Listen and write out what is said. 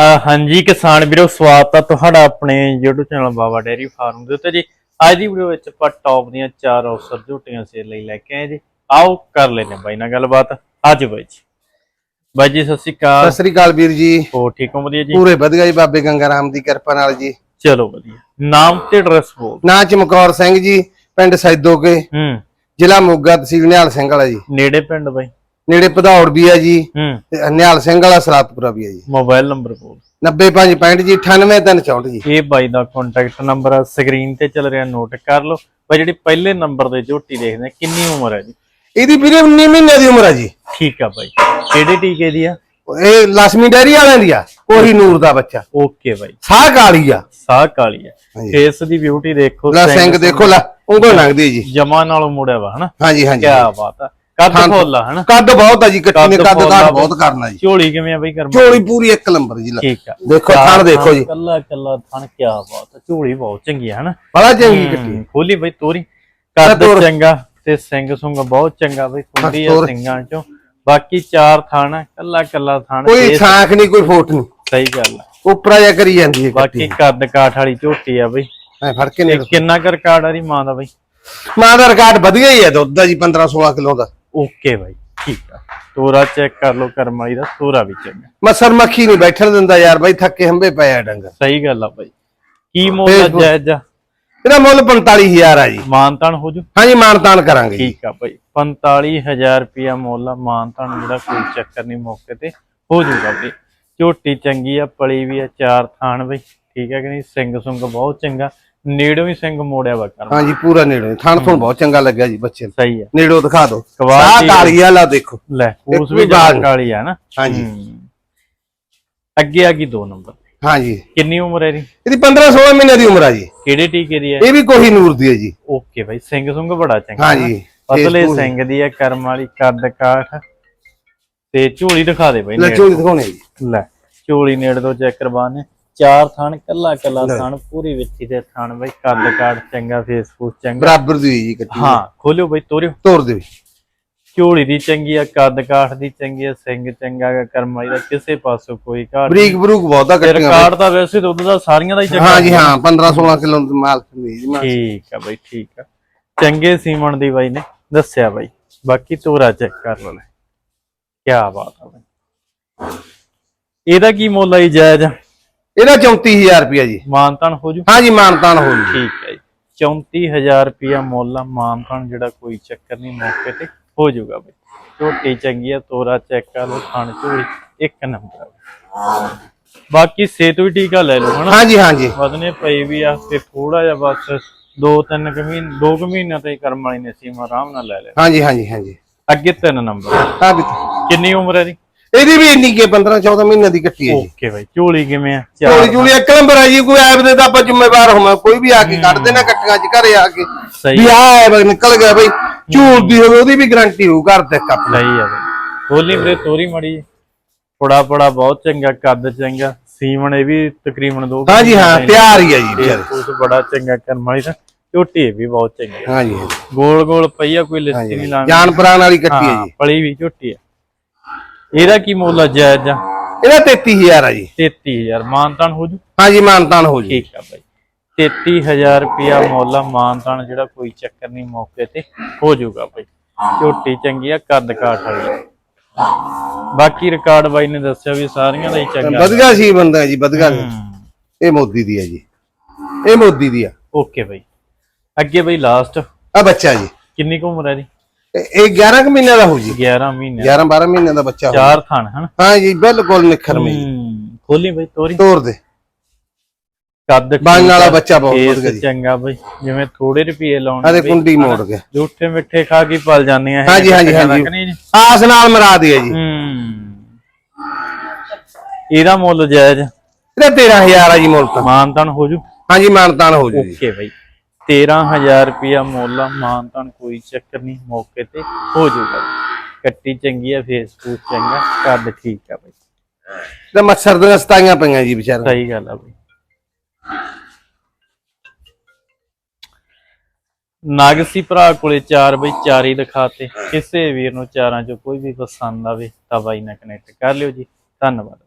ਹਾਂਜੀ ਕਿਸਾਨ ਵੀਰੋ ਸਵਾਗਤ ਆ ਤੁਹਾਡਾ ਆਪਣੇ YouTube channel Baba dairy farm ਦੇ ਉੱਤੇ ਜੀ। ਅੱਜ ਦੀ ਵੀਡੀਓ ਵਿੱਚ ਆਪਾਂ ਟੌਪ ਦੀਆਂ ਚਾਰ ਅਫਸਰ ਝੋਟੀਆਂ ਸੇਲ ਲਈ ਲੈ ਕੇ ਆਏ ਜੀ। ਆਓ ਕਰ ਲੈਨੇ ਬਾਈ ਨਾਲ ਗੱਲਬਾਤ। ਅੱਜ ਬਾਈ ਜੀ। ਬਾਈ ਜੀ ਸਤਿ ਸ਼੍ਰੀ ਅਕਾਲ। ਸਤਿ ਸ੍ਰੀ ਅਕਾਲ ਵੀਰ ਜੀ। ਹੋ ਠੀਕ ਹੋ? ਵਧੀਆ ਜੀ। ਪੂਰੇ ਵਧੀਆ ਜੀ ਬਾਬੇ ਗੰਗਾ ਰਾਮ ਦੀ ਕਿਰਪਾ ਨਾਲ ਜੀ। ਚਲੋ ਵਧੀਆ। ਨਾਮ ਤੇ ਐਡਰੈਸ ਬੋਲ ਨਾਂ ਚਮਕੌਰ ਸਿੰਘ ਜੀ ਪਿੰਡ ਸੈਦੋਕੇ। ਹੂੰ। ਜ਼ਿਲ੍ਹਾ ਮੋਗਾ ਤਹਿਸੀਲ ਨਿਹਾਲ ਸਿੰਘ ਵਾਲਾ ਜੀ। ਨੇੜੇ ਪਿੰਡ ਬਾਈ। ਨੇੜੇ ਭਦੌੜ ਵੀ ਆ ਜੀ ਹੂੰ। ਤੇ ਨਿਹਾਲ ਸਿੰਘ ਵਾਲਾ ਸਰਾਤਪੁਰਾ ਵੀ ਆ ਜੀ। ਮੋਬਾਈਲ ਨੰਬਰ ਬੋਲ 9565 ਜੀ 98364 ਜੀ। ਇਹ ਬਾਈ ਦਾ ਕੰਟੈਕਟ ਨੰਬਰ ਆ ਸਕਰੀਨ ਤੇ ਚੱਲ ਰਿਹਾ ਨੋਟ ਕਰ ਲਓ। ਬਾਈ ਜਿਹੜੀ ਪਹਿਲੇ ਨੰਬਰ ਦੇ ਝੋਟੀ ਦੇਖਦੇ ਆ, ਕਿੰਨੀ ਉਮਰ ਹੈ ਜੀ? ਇਹਦੀ ਵੀਰੇ 19 ਮਹੀਨੇ ਦੀ ਉਮਰ ਆ ਜੀ। ਠੀਕ ਆ ਬਾਈ। ਕਿਹੜੇ ਟੀਕੇ ਦੀ ਆ? ਇਹ ਲక్ష్ਮੀ ਡੈਰੀ ਵਾਲਿਆਂ ਦੀ ਆ ਕੋਹੀ ਨੂਰ ਦਾ ਬੱਚਾ। ਓਕੇ ਬਾਈ। ਸਾਹ ਕਾਲੀ ਆ। ਸਾਹ ਕਾਲੀ ਹੈ ਹਾਂਜੀ। ਫੇਸ ਦੀ ਬਿਊਟੀ ਦੇਖੋ ਲੈ ਸਿੰਘ ਦੇਖੋ ਲੈ ਉਂਗਲ ਲੰਘਦੀ ਜੀ। ਜਮਾ ਨਾਲੋਂ ਮੁੜਿਆ ਵਾ ਹਨਾ? ਹਾਂਜੀ ਕੀ ਹਾਂਜੀ ਬਾਤ ਆ। ਕੱਦ ਖੋਲਾ ਹਨਾ? ਕੱਦ ਬਹੁਤ ਆ ਜੀ ਕੱਟੀ ਨੇ ਕੱਦ ਫੁੱਲ ਆ ਬਈ। ਬਹੁਤ ਕਰਨਾ ਜੀ। ਝੋਲੀ ਕਿਵੇਂ ਆ ਬਈ ਕਰਮ? ਝੋਲੀ ਪੂਰੀ ਇੱਕ ਨੰਬਰ ਜੀ ਲੈ। ਠੀਕ ਆ। ਦੇਖੋ ਥਣ ਦੇਖੋ ਜੀ। ਕੱਲਾ ਕੱਲਾ ਥਣ ਕੀ ਬਾਤ ਆ। ਝੋਲੀ ਬਹੁਤ ਚੰਗੀ ਆ ਹਨਾ? ਬੜਾ ਚੰਗੀ ਕੱਟੀ ਹਮ, ਖੋਲੀ ਬਈ ਤੋਰੀ। ਕੱਦ ਤੋਰ। ਚੰਗਾ ਤੇ ਸਿੰਘ ਸੁੰਗ ਬਹੁਤ ਚੰਗਾ ਬਈ ਕੁੰਡੀ ਆ ਤੋਰ। ਸਿੰਘਾਂ ਚੋਂ। ਬਾਕੀ ਚਾਰ ਥਣ ਆ, ਕੱਲਾ ਕੱਲਾ ਥਣ ਕੋਈ ਸਾਖ ਨਹੀਂ ਕੋਈ ਫੋਟ ਨਹੀਂ। ਸਹੀ ਗੱਲ ਆ। ਉਪਰਾ ਜਾ ਕਰੀ ਜਾਂਦੀ ਹੈ ਬਾਕੀ ਕੱਦ ਕਾਠ ਵਾਲੀ ਝੋਟੀ ਆ ਬਈ। ਐ ਫੜ ਕੇ ਤੇ ਨਹੀਂ ਕਿੰਨਾ ਕਰ ਕਾਰਡ ਆ ਦੀ ਮਾਂ ਦਾ ਬਈ? ਮਾਂ ਦਾ ਰਿਕਾਰਡ ਵਧੀਆ ਹੀ ਹੈ ਦੁੱਧ ਦਾ ਜੀ 15 16 ਕਿਲੋ ਦਾ। ਓਕੇ ਬਾਈ ਠੀਕ ਆ। ਤੋਰਾ ਚੈੱਕ ਕਰ ਲਓ ਕਰਮ ਵਾਲੀ ਦਾ ਤੋਰਾ ਵੀ ਚੰਗਾ। ਮਸਰ ਮੱਖੀ ਨਹੀਂ ਬੈਠਣ ਦਿੰਦਾ ਯਾਰ ਬਾਈ ਥੱਕੇ ਹੰਬੇ ਪਏ ਆ ਡੰਗਰ। ਸਹੀ ਗੱਲ ਆ ਬਾਈ। ਕੀ ਮੁੱਲ ਆ ਜਾਇਜ਼ ਆ? ਇਹਦਾ ਮੁੱਲ 45000 ਆ ਜੀ। ਮਾਨਤਾਨ ਹੋ ਜੂ? ਹਾਂਜੀ ਮਾਨਤਾਨ ਕਰਾਂਗੇ ਠੀਕ ਆ ਬਾਈ। 45000 ਰੁਪਿਆ ਮੁੱਲ ਆ ਮਾਨਤਾਨ ਜਿਹੜਾ ਕੋਈ ਚੱਕਰ ਨਹੀਂ ਮੌਕੇ ਤੇ ਹੋ ਜੂਗਾ ਬਾਈ। ਝੋਟੀ ਚੰਗੀ ਆ ਪਲੀ ਵੀ ਆ ਚਾਰ ਥਾਣ ਬਈ। ਠੀਕ ਹੈ ਕਿ ਨਹੀਂ? ਸਿੰਘ ਸੁੰਗ ਬਹੁਤ ਚੰਗਾ। ਨੇੜੋਂ ਹੀ ਸਿੰਘ ਮੋੜਿਆ ਵਾ ਕਰਮ। ਹਾਂਜੀ ਪੂਰਾ ਨੇੜੇ। ਥਣ ਥਣ ਬਹੁਤ ਚੰਗਾ ਲੱਗਿਆ ਜੀ ਬੱਚੇ ਨੂੰ। ਸਹੀ ਆ। ਨੇੜੋਂ ਦਿਖਾ ਦਿਓ। ਸਾਹ ਕਾਲੀ ਆ ਲਾ ਦੇਖੋ। ਲੈ ਉਸ ਵੀ ਜਾਨ ਕਾਲੀ ਆ ਨਾ। ਹਾਂਜੀ। ਅੱਗੇ ਆ ਗਈ 2 ਨੰਬਰ। ਹਾਂਜੀ। ਕਿੰਨੀ ਉਮਰ ਹੈ ਇਹਦੀ? ਇਹਦੀ 15 16 ਮਹੀਨੇ ਦੀ ਉਮਰ ਆ ਜੀ। ਕਿਹੜੇ ਟੀਕੇ ਦੀ ਹੈ? ਇਹ ਵੀ ਕੋਹੀ ਨੂਰ ਦੀ ਹੈ ਜੀ। ਓਕੇ ਬਾਈ ਸਿੰਘ ਸੁੰਗ ਬੜਾ ਚੰਗਾ। ਹਾਂਜੀ। ਪਤਲੇ ਸਿੰਘ ਦੀ ਹੈ ਕਰਮ ਵਾਲੀ ਕੱਦ ਕਾਠ। ਤੇ ਝੋਲੀ ਦਿਖਾ ਦੇ ਬਾਈ ਲੈ ਚੋਲੀ ਦਿਖਾਉਣੇ ਜੀ। ਲੈ ਝੋਲੀ ਨੇੜੇ ਤੋਂ ਚੈੱਕ ਕਰਵਾਣੇ ਚਾਰ ਥਣ ਕੱਲਾ ਕੱਲਾ ਥਣ ਪੂਰੀ ਵਿੱਚੀ ਦੇ ਥਣ ਬਾਈ ਕੱਦ ਕਾਠ ਚੰਗਾ ਫੇਸ ਫੂਸ ਚੰਗਾ। ਬਰਾਬਰ ਦੀ ਜੀ ਕੱਟੀ ਹਾਂ ਖੋਲਿਓ ਬਾਈ ਤੋਰਿਓ। ਦਿਓ। ਜੀ। ਝੋਲੀ ਦੀ ਚੰਗੀ ਆ ਕੱਦ ਕਾਠ ਦੀ ਚੰਗੀ ਆ ਸਿੰਘ ਚੰਗਾ ਗਾ ਕਰਮ ਵਾਲੀ ਦਾ ਕਿਸੇ ਪਾਸੋਂ ਕੋਈ ਘਾਟ ਬਰੀਕ ਬਰੂਕ ਬਹੁਤਾ ਤੇ ਕੱਟੀਆਂ ਰਿਕਾਰਡ ਤਾਂ ਵੈਸੇ ਦੁੱਧ ਦਾ ਸਾਰੀਆਂ ਦਾ ਹੀ ਚੰਗਾ। ਹਾਂਜੀ ਹਾਂ 15 16 ਕਿਲੋ ਦੀ ਮਾਲ ਜੀ। ਠੀਕ ਆ ਬਾਈ ਠੀਕ ਆ। ਚੰਗੇ ਸੀਮਣ ਦੀ ਬਾਈ ਨੇ ਦੱਸਿਆ ਬਾਈ। ਬਾਕੀ ਤੋਰਾ ਚੈੱਕ ਕਰ ਲਓ। ਲੈ। ਕੀ ਬਾਤ ਆ ਬਾਈ। ਇਹਦਾ ਕੀ ਮੁੱਲ ਆਈ ਜਾਇਜ਼? ਇਹਦਾ 34000 ਰੁਪਿਆ ਜੀ। ਮਾਨਤਾਨ ਹੋ ਜੂ? ਹਾਂਜੀ ਮਾਨਤਾਨ ਹੋ ਜੀ। ਠੀਕ ਹੈ ਜੀ। 34000 ਰੁਪਿਆ ਮੁੱਲ ਆ ਮਾਨਤਾਨ ਜਿਹੜਾ ਕੋਈ ਚੱਕਰ ਨਹੀਂ ਮੌਕੇ ਤੇ ਹੋ ਜਾਊਗਾ ਬਾਈ। ਝੋਟੀ ਚੰਗੀ ਆ ਤੋਰਾ ਚੈੱਕ ਕਰ ਲਓ ਖਾਣ ਝੋਲੀ ਇੱਕ ਨੰਬਰ ਆ ਬਾਕੀ ਸੇਤ ਵੀ ਆ ਲੈ ਲਓ ਹਨਾ? ਹਾਂਜੀ ਹਾਂਜੀ। ਵਧਨੇ ਪਈ ਵੀ ਆ ਤੇ ਥੋੜਾ ਜਿਹਾ ਬਸ ਦੋ ਤਿੰਨ ਕੁ ਮਹੀਨੇ ਦੋ ਕੁ ਮਹੀਨਿਆਂ ਤੇ ਕਰਮ ਵਾਲੀ ਨੇ ਸੀਮਾ ਆਰਾਮ ਨਾਲ ਲੈ ਲਿਆ। ਹਾਂਜੀ ਹਾਂਜੀ ਹਾਂਜੀ। ਅੱਗੇ ਤਿੰਨ ਨੰਬਰ ਆ। ਵੀ ਕਿੰਨੀ ਉਮਰ ਹੈ ਦੀ ਇਹਦੀ ਵੀ ਇੰਨੀ ਕੇ 15 14 ਮਹੀਨੇ ਦੀ ਕੱਟੀ ਹੈ ਜੀ। ਓਕੇ ਬਾਈ ਝੋਲੀ ਕਿਵੇਂ ਆ? ਚਾਰ ਚੂਲੀ ਇੱਕ ਨੰਬਰ ਹੈ ਜੀ ਕੋਈ ਐਬ ਦੇ ਤਾਂ ਆਪਾਂ ਜ਼ਿੰਮੇਵਾਰ ਹੋਵਾਂ ਕੋਈ ਵੀ ਆ ਕੇ ਕੱਢ ਦੇਣਾ ਕੱਟੀਆਂ ਚ ਘਰੇ ਆ ਕੇ। ਵੀ ਆ ਐਬ ਨਿਕਲ ਗਿਆ ਬਈ ਝੂਲ ਦੀ ਹੋਵੇ ਉਹਦੀ ਵੀ ਗਾਰੰਟੀ ਹੋਊ ਘਰ ਤੇ ਕੱਪ ਲਈ ਆ ਬਾਈ। ਹੋਲੀ ਵੀਰੇ ਤੋਰੀ ਮੜੀ ਫੜਾ ਫੜਾ ਬਹੁਤ ਚੰਗਾ ਕੱਦ ਚੰਗਾ ਸੀਮਣ ਇਹ ਵੀ ਤਕਰੀਬਨ ਦੋ ਕੁ ਹਾਂਜੀ ਹਾਂ ਤਿਆਰ ਹੀ ਹੈ ਜੀ ਤੇ ਵਿਚਾਰੇ। ਉਸ ਬੜਾ ਚੰਗਾ ਕਰਮ ਵਾਲੀ ਦਾ ਝੋਟੀ ਵੀ ਬਹੁਤ ਚੰਗੀ। ਆ। ਹਾਂਜੀ ਹਾਂਜੀ ਗੋਲ ਗੋਲ ਪਈ ਆ ਕੋਈ ਲਿਸਤੀ ਨਹੀਂ ਲਾਣੀ ਜਾਨ ਪ੍ਰਾਣ ਵਾਲੀ ਕੱਟੀ ਹੈ ਹਾਂ ਜੀ। ਪਲੀ ਵੀ ਝੋਟੀ ਆ। ਇਹਦਾ ਕੀ ਮੁੱਲ ਆ ਜਾਇਜ਼? ਆ ਇਹਦਾ 33000 ਆ ਜੀ। 33000 ਮਾਨਤਾਨ ਹੋ ਜੂ? ਹਾਂਜੀ ਮਾਨਤਾਨ ਹੋ ਜੀ। ਠੀਕ ਆ ਬਾਈ। 33000 ਰੁਪਿਆ ਮੁੱਲ ਆ ਮਾਨਤਾਨ ਜਿਹੜਾ ਕੋਈ ਚੱਕਰ ਨਹੀਂ ਮੌਕੇ ਤੇ ਹੋ ਜਾਊਗਾ ਬਾਈ। ਝੋਟੀ ਚੰਗੀ ਆ ਕੱਦ ਕਾਠ ਵਾਲੀ। ਬਾਕੀ ਰਿਕਾਰਡ ਬਾਈ ਨੇ ਦੱਸਿਆ ਵੀ ਸਾਰੀਆਂ ਦਾ ਹੀ ਚੰਗਾ। ਵਧੀਆ ਸੀ ਬੰਦਾ ਜੀ ਹਮ, ਇਹ ਮੋਦੀ ਦੀ ਹੈ ਜੀ। ਇਹ ਮੋਦੀ ਦੀ ਆ। ਓਕੇ ਬਾਈ। ਅੱਗੇ ਬਾਈ ਲਾਸਟ ਆ ਬੱਚਾ ਜੀ। ਕਿੰਨੀ ਕੁ ਉਮਰ ਹੈ ਦੀ ਇਹ ਇਹ 11 ਕੁ ਮਹੀਨੇ ਦਾ ਹੋ ਜੀ। 11 ਮਹੀਨੇ 11 12 ਮਹੀਨੇ ਦਾ ਬੱਚਾ ਚਾਰ ਥਣ ਹਨ? ਹਾਂ ਜੀ ਬਿਲਕੁਲ ਨਿਖਰਮੀ ਖੋਲੀ ਬਾਈ ਤੋਰੀ। ਤੋਰ ਦੇ। ਕੱਦ ਵਾਲਾ ਠੀਕ ਆ, ਬੱਚਾ ਬਹੁਤ ਵਧੀਆ ਜੀ। ਚੰਗਾ ਬਾਈ ਜਿਵੇਂ ਥੋੜੇ ਰੁਪਏ ਲਾਉਣੇ ਆਦੇ ਬਈ, ਕੁੰਡੀ ਮੋੜ ਗਿਆ ਝੂਠੇ ਮਿੱਠੇ ਖਾ ਕੇ ਪਲ ਜਾਂਦੀਆਂ ਹਾਂਜੀ, ਹੈਗੀਆਂ ਹਾਂਜੀ, ਕੱਟੀਆਂ ਹਾਂਜੀ। ਤੱਕ ਨਹੀਂ ਜੀ? ਆਸ ਨਾਲ ਮਰਾ ਦਿਆ ਜੀ। ਹੂੰ। ਇਹਦਾ ਮੁੱਲ ਜਾਇਜ਼। ਇਹਦਾ 13000 ਆ ਜੀ ਮੁੱਲ ਤਾਂ। ਮਾਨਤਨ ਹੋ ਜੂ। ਹਾਂਜੀ ਮਾਨਤਾਨ ਹੋ ਜੂ ਜੀ। ਓਕੇ ਬਾਈ। 13000 ਰੁਪਿਆ ਮੁੱਲ ਆ, ਮਾਨਤਨ ਕੋਈ ਚੱਕਰ ਨਹੀਂ ਮੌਕੇ ਤੇ ਹੋ ਜਾਊਗਾ। ਕੱਟੀ ਚੰਗੀ ਆ ਫੇਸਬੁੱਕ ਚੰਗਾ ਕੱਦ ਠੀਕ ਆ ਬਾਈ। ਤੇ ਮੱਛਰ ਦੀਆਂ ਸਤਾਈਆਂ ਪਈਆਂ ਜੀ ਵਿਚਾਰਾ ਸਹੀ ਗੱਲ ਆ ਬਾਈ। ਨਾਗਸੀ ਭਰਾ ਕੋਲੇ ਚਾਰ ਬਈ ਚਾਰ ਹੀ ਦਿਖਾਤੇ। ਕਿਸੇ ਵੀਰ ਨੂੰ ਚਾਰਾਂ ਚੋਂ ਕੋਈ ਵੀ ਪਸੰਦ ਆਵੇ ਤਾਂ ਬਾਈ ਨਾਲ ਕਨੈਕਟ ਕਰ ਲਿਓ ਜੀ। ਧੰਨਵਾਦ।